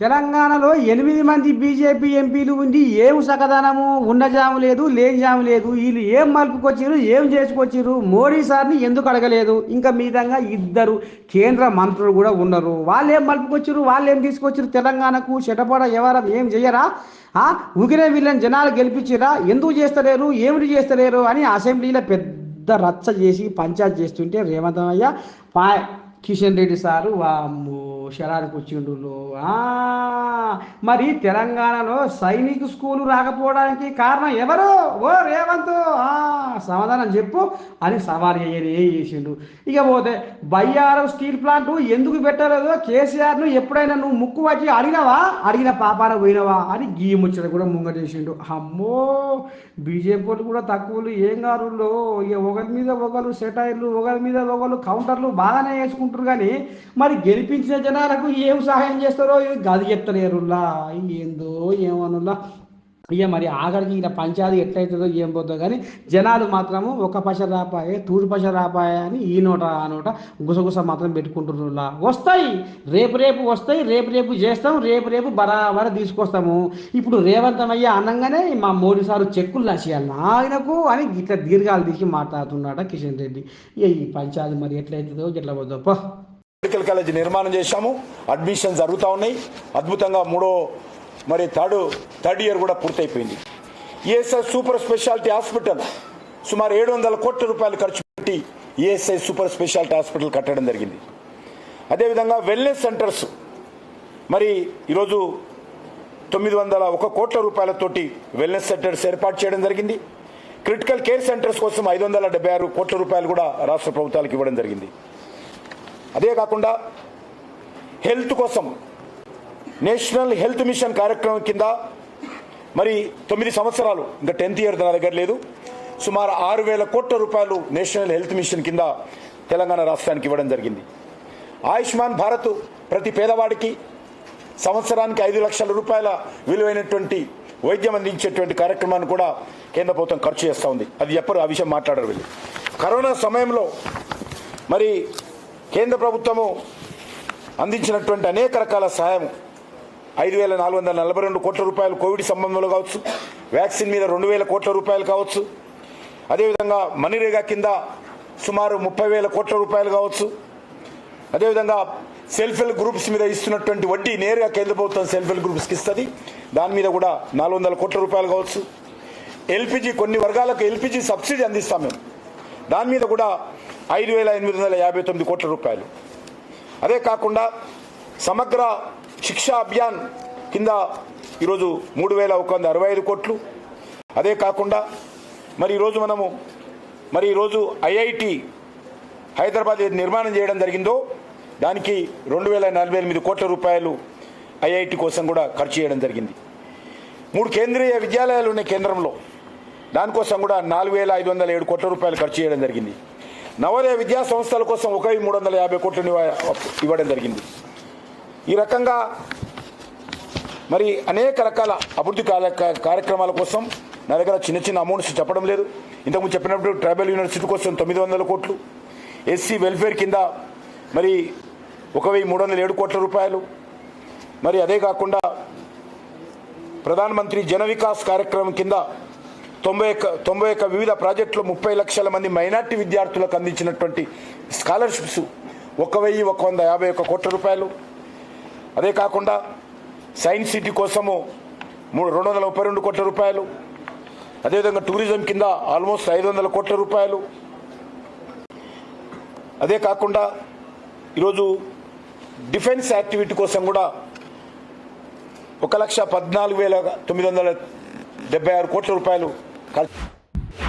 తెలంగాణలో ఎనిమిది మంది బీజేపీ ఎంపీలు ఉండి ఏం సకదనము ఉన్న జాము లేదు లేని జాము లేదు వీళ్ళు ఏం మలుపుకొచ్చారు ఏం చేసుకొచ్చారు మోడీ సార్ని ఎందుకు అడగలేదు? ఇంకా మీదంగా ఇద్దరు కేంద్ర మంత్రులు కూడా ఉన్నారు వాళ్ళు ఏం మలుపుకొచ్చారు వాళ్ళు ఏం తీసుకొచ్చారు తెలంగాణకు? చెటపడ ఎవరం ఏం చేయరా ఉగిరే వీళ్ళని జనాలు గెలిపించిరా ఎందుకు చేస్తలేరు? ఏమిటి చేస్తలేరు? అని అసెంబ్లీలో పెద్ద రచ్చ చేసి పంచాయతీ చేస్తుంటే రేవంత్ అయ్య పా కిషన్ రెడ్డి సారు వామ్మో. శరానికి వచ్చిండు మరి తెలంగాణలో సైనిక స్కూలు రాకపోవడానికి కారణం ఎవరు? ఓ రేవంత్. ఆ, సమాధానం చెప్పు అని సవాల్ అయ్యేది చేసిండు. ఇక పోతే బయ్యారం స్టీల్ ప్లాంట్ ఎందుకు పెట్టలేదో కేసీఆర్ను ఎప్పుడైనా నువ్వు ముక్కు వచ్చి అడిగినావా? అడిగిన పాపాన పోయినావా? అని గీ ముచ్చట కూడా ముంగటేసిండు అమ్మో బీజేపీ కూడా తక్కువలు ఏం కారుల్లో ఇక ఒకరి మీద ఒకరు సెటైర్లు ఒకరి మీద ఒకరు కౌంటర్లు బాగానే వేసుకుంటారు కానీ మరి గెలిపించిన జనాలకు ఏం సహాయం చేస్తారో గది చెప్తలేరులా ఏందో ఏమనులా ఇక మరి ఆఖరికి ఇలా పంచాది ఎట్లయితుందో ఏం పోతుందో కానీ జనాలు మాత్రము ఒక పశ రాపాయే తూడు పశ రాపాయే అని ఈ నోట ఆ నోట గుసగుస మాత్రం పెట్టుకుంటున్నా వస్తాయి రేపు రేపు వస్తాయి రేపు రేపు చేస్తాం రేపు రేపు బరాబర తీసుకొస్తాము. ఇప్పుడు రేవంతమయ్య అనగానే మా మోడీ సారు చెక్కులు రాసేయాలి ఆయనకు అని ఇట్లా దీర్ఘాలు తీసి మాట్లాడుతున్నాడ కిషన్ రెడ్డి. ఇక ఈ పంచాది మరి ఎట్లయితుందో ఎట్లా పోతుందో మెడికల్ కాలేజ్ నిర్మాణం చేశాము. అడ్మిషన్ జరుగుతూ ఉన్నాయి. అద్భుతంగా మూడో మరి థర్డ్ థర్డ్ ఇయర్ కూడా పూర్తయిపోయింది. ఈఎస్ఐ సూపర్ స్పెషాలిటీ హాస్పిటల్ సుమారు ఏడు వందల కోట్ల రూపాయలు ఖర్చు పెట్టి ఈఎస్ఐ సూపర్ స్పెషాలిటీ హాస్పిటల్ కట్టడం జరిగింది. అదేవిధంగా వెల్నెస్ సెంటర్స్ మరి ఈరోజు తొమ్మిది వందల ఒక కోట్ల రూపాయలతోటి వెల్నెస్ సెంటర్స్ ఏర్పాటు చేయడం జరిగింది. క్రిటికల్ కేర్ సెంటర్స్ కోసం ఐదు వందల డెబ్బై ఆరు కోట్ల రూపాయలు కూడా రాష్ట్ర ప్రభుత్వాలకు ఇవ్వడం జరిగింది. అదే కాకుండా హెల్త్ కోసం నేషనల్ హెల్త్ మిషన్ కార్యక్రమం కింద మరి తొమ్మిది సంవత్సరాలు ఇంకా టెన్త్ ఇయర్ నా దగ్గర లేదు సుమారు ఆరు వేల కోట్ల రూపాయలు నేషనల్ హెల్త్ మిషన్ కింద తెలంగాణ రాష్ట్రానికి ఇవ్వడం జరిగింది. ఆయుష్మాన్ భారత్ ప్రతి పేదవాడికి సంవత్సరానికి ఐదు లక్షల రూపాయల విలువైనటువంటి వైద్యం అందించేటువంటి కార్యక్రమాన్ని కూడా కేంద్ర ప్రభుత్వం ఖర్చు చేస్తూ ఉంది. అది చెప్పరు ఆ విషయం మాట్లాడరు వీళ్ళు. కరోనా సమయంలో మరి కేంద్ర ప్రభుత్వము అందించినటువంటి అనేక రకాల సహాయం. ఐదు వేల నాలుగు వందల నలభై రెండు కోట్ల రూపాయలు కోవిడ్ సంబంధంలో కావచ్చు వ్యాక్సిన్ మీద రెండు వేల కోట్ల రూపాయలు కావచ్చు అదేవిధంగా మనిరేగా కింద సుమారు ముప్పై వేల కోట్ల రూపాయలు కావచ్చు అదేవిధంగా సెల్ఫ్ హెల్ప్ గ్రూప్స్ మీద ఇస్తున్నటువంటి వడ్డీ నేరుగా కేంద్ర ప్రభుత్వం సెల్ఫ్ హెల్ప్ గ్రూప్స్కి ఇస్తుంది. దాని మీద కూడా నాలుగు వందల కోట్ల రూపాయలు కావచ్చు. ఎల్పిజి కొన్ని వర్గాలకు ఎల్పిజి సబ్సిడీ అందిస్తాం మేము. దాని మీద కూడా ఐదు వేల ఎనిమిది వందల యాభై తొమ్మిది కోట్ల రూపాయలు. అదే కాకుండా సమగ్ర శిక్షా అభియాన్ కింద ఈరోజు మూడు వేల ఒక వంద అరవై ఐదు కోట్లు. అదే కాకుండా మరి ఈరోజు మనము మరి ఈరోజు ఐఐటి హైదరాబాద్ నిర్మాణం చేయడం జరిగిందో దానికి రెండు వేల నలభై ఎనిమిది కోట్ల రూపాయలు ఐఐటి కోసం కూడా ఖర్చు చేయడం జరిగింది. మూడు కేంద్రీయ విద్యాలయాలు ఉన్నాయి కేంద్రంలో. దానికోసం కూడా నాలుగు వేల ఐదు వందల ఏడు కోట్ల రూపాయలు ఖర్చు చేయడం జరిగింది. నవోదయ విద్యా సంస్థల కోసం ఒక మూడు వందల యాభై కోట్లను ఇవ్వ- ఇవ్వడం జరిగింది. ఈ రకంగా మరి అనేక రకాల అభివృద్ధి కార్యక్రమాల కోసం నా దగ్గర చిన్న చిన్న అమౌంట్స్ చెప్పడం లేదు. ఇంతకుముందు చెప్పినప్పుడు ట్రైబల్ యూనివర్సిటీ కోసం తొమ్మిది వందల కోట్లు ఎస్సీ వెల్ఫేర్ కింద మరి ఒక వెయ్యి మూడు వందల ఏడు కోట్ల రూపాయలు. మరి అదే కాకుండా ప్రధానమంత్రి జన వికాస్ కార్యక్రమం కింద తొంభై ఒక్క తొంభై ఒక్క వివిధ ప్రాజెక్టులు ముప్పై లక్షల మంది మైనార్టీ విద్యార్థులకు అందించినటువంటి స్కాలర్షిప్స్ ఒక వెయ్యి ఒక వంద యాభై ఒక్క కోట్ల రూపాయలు. అదే కాకుండా సైన్స్ సిటీ కోసము మూడు రెండు వందల ముప్పై రెండు కోట్ల రూపాయలు. అదేవిధంగా టూరిజం కింద ఆల్మోస్ట్ ఐదు వందల కోట్ల రూపాయలు. అదే కాకుండా ఈరోజు డిఫెన్స్ యాక్టివిటీ కోసం కూడా ఒక లక్ష పద్నాలుగు వేల తొమ్మిది వందల డెబ్బై ఆరు కోట్ల రూపాయలు ఖర్చు